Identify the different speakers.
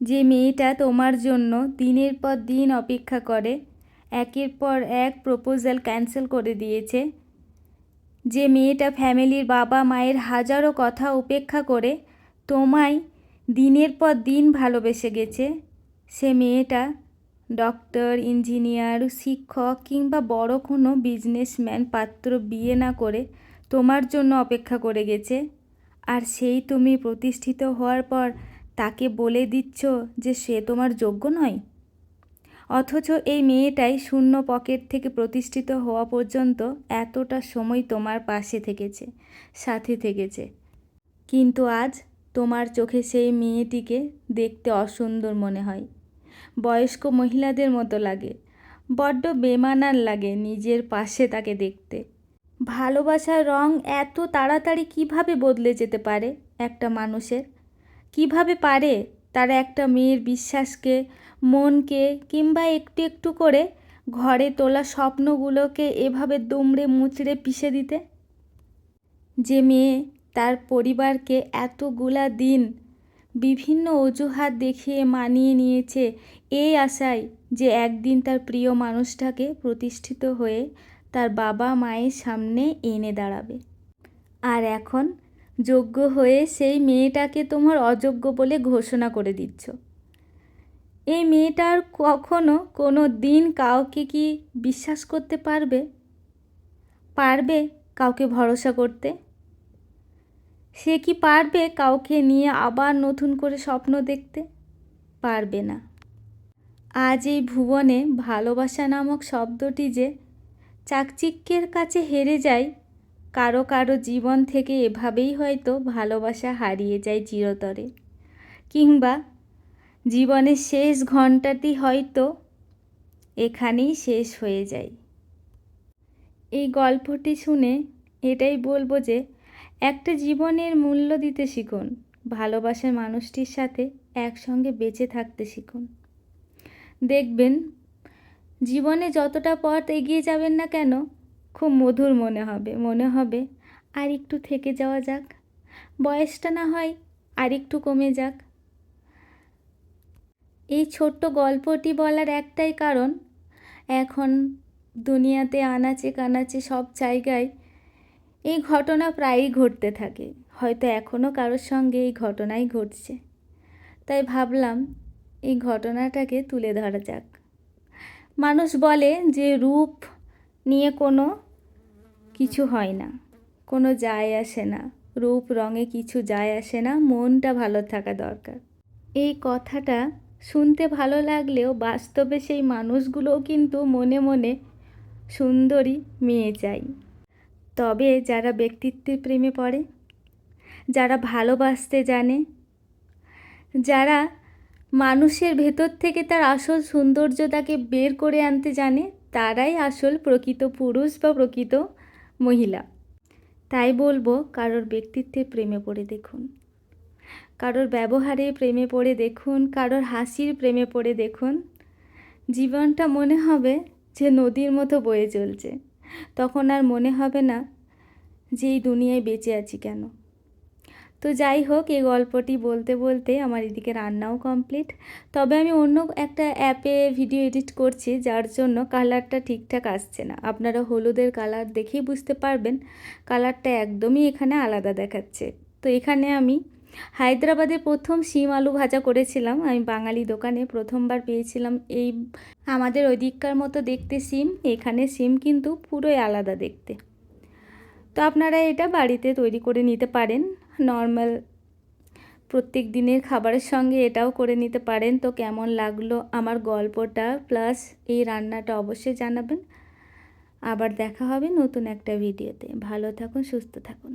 Speaker 1: যে মেয়েটা তোমার জন্য দিনের পর দিন অপেক্ষা করে, একের পর এক প্রপোজাল ক্যান্সেল করে দিয়েছে। যে মেয়েটা ফ্যামিলির বাবা মায়ের হাজারো কথা উপেক্ষা করে, তোমায় দিনের পর দিন ভালোবেসে গেছে। সে মেয়েটা ডক্টর ইঞ্জিনিয়ার শিক্ষক কিংবা বড় কোনো বিজনেসম্যান পাত্র বিয়ে না করে তোমার জন্য অপেক্ষা করে গেছে। আর সেই তুমি প্রতিষ্ঠিত হওয়ার পর তাকে বলে দিচ্ছ যে সে তোমার যোগ্য নয়? অথচ এই মেয়েটাই শূন্য পকেট থেকে প্রতিষ্ঠিত হওয়া পর্যন্ত এতটা সময় তোমার পাশে থেকেছে, সাথে থেকেছে। কিন্তু আজ তোমার চোখে সেই মেয়েটিকে দেখতে অসুন্দর মনে হয়। বয়স্ক মহিলাদের মতো লাগে, বড্ড বেমানান লাগে নিজের পাশে তাকে দেখতে। ভালোবাসার রং এত তাড়াতাড়ি কীভাবে বদলে যেতে পারে একটা মানুষের? কীভাবে পারে তারা একটা মেয়ের বিশ্বাসকে, মনকে কিংবা একটু একটু করে ঘরে তোলা স্বপ্নগুলোকে এভাবে দুমড়ে মুচড়ে পিষে দিতে? যে মেয়ে তার পরিবারকে এতগুলা দিন বিভিন্ন অজুহাত দেখিয়ে মানিয়ে নিয়েছে, এই আশায় যে একদিন তার প্রিয় মানুষটাকে প্রতিষ্ঠিত হয়ে তার বাবা মায়ের সামনে এনে দাঁড়াবে। আর এখন যোগ্য হয়ে সেই মেয়েটাকে তোমার অযোগ্য বলে ঘোষণা করে দিচ্ছ। এই মেয়েটার কখনো কোনো দিন কাউকে কি বিশ্বাস করতে পারবে? পারবে কাউকে ভরসা করতে? সে কি পারবে কাউকে নিয়ে আবার নতুন করে স্বপ্ন দেখতে? পারবে না। আজ এই ভুবনে ভালোবাসা নামক শব্দটি যে চাকচিক্যের কাছে হেরে যায় কারও কারও জীবন থেকে এভাবেই হয়তো ভালোবাসা হারিয়ে যায় চিরতরে। কিংবা জীবনের শেষ ঘন্টাটি হয়তো এখানেই শেষ হয়ে যায়। এই গল্পটি শুনে এটাই বলব যে, একটা জীবনের মূল্য দিতে শিখুন, ভালোবাসার মানুষটির সাথে একসঙ্গে বেঁচে থাকতে শিখুন। দেখবেন, জীবনে যতটা পথ এগিয়ে যাবেন না কেন খুব মধুর মনে হবে মনে হবে, আর একটু থেকে যাওয়া যাক। বয়সটা না হয় আর একটু কমে যাক। এই ছোট্ট গল্পটি বলার একটাই কারণ, এখন দুনিয়াতে আনাচে কানাচে সব জায়গায় এই ঘটনা প্রায়ই ঘটতে থাকে। হয়তো এখনও কারোর সঙ্গে এই ঘটনাই ঘটছে। তাই ভাবলাম এই ঘটনাটাকে তুলে ধরা যাক। মানুষ বলে যে রূপ নিয়ে কোনো কিছু হয় না। কোনো যায় আসে না। রূপ, রঙে কিছু যায় আসে না। মনটা ভালো থাকা দরকার। এই কথাটা শুনতে ভালো লাগলেও বাস্তবে সেই মানুষগুলোও কিন্তু মনে মনে সুন্দরী মেয়ে চাই। তবে যারা ব্যক্তিত্বের প্রেমে পড়ে, যারা ভালোবাসতে জানে, যারা মানুষের ভেতর থেকে তার আসল সৌন্দর্যতাকে বের করে আনতে জানে তারাই আসল প্রকৃত পুরুষ বা প্রকৃত মহিলা। তাই বলব, কারোর ব্যক্তিত্বে প্রেমে পড়ে দেখুন। কারোর ব্যবহারে প্রেমে পড়ে দেখুন, কারোর হাসির প্রেমে পড়ে দেখুন। জীবনটা মনে হবে যে নদীর মতো বয়ে চলছে। তখন আর মনে হবে না যে এই দুনিয়ায় বেঁচে আছি কেন। তো যাই হোক, এই গল্পটি বলতে বলতে আমার এদিকে রান্নাও কমপ্লিট তবে আমি অন্য একটা অ্যাপে ভিডিও এডিট করছি, যার জন্য কালারটা ঠিকঠাক আসছে না। আপনারা হলুদের কালার দেখেই বুঝতে পারবেন কালারটা একদমই এখানে আলাদা দেখাচ্ছে। তো এখানে আমি হায়দ্রাবাদে প্রথম শিম আলু ভাজা করেছিলাম। আমি বাঙালি দোকানে প্রথমবার পেয়েছিলাম এই, আমাদের ওইদিককার মতো দেখতে সিম এখানে সিম কিন্তু পুরোই আলাদা দেখতে। তো আপনারা এটা বাড়িতে তৈরি করে নিতে পারেন। নর্মাল প্রত্যেক দিনের খাবারের সঙ্গে এটাও করে নিতে পারেন। তো কেমন লাগল আমার গল্পটা, প্লাস এই রান্নাটা অবশ্যই জানাবেন। আবার দেখা হবে নতুন একটা ভিডিওতে। ভালো থাকুন, সুস্থ থাকুন।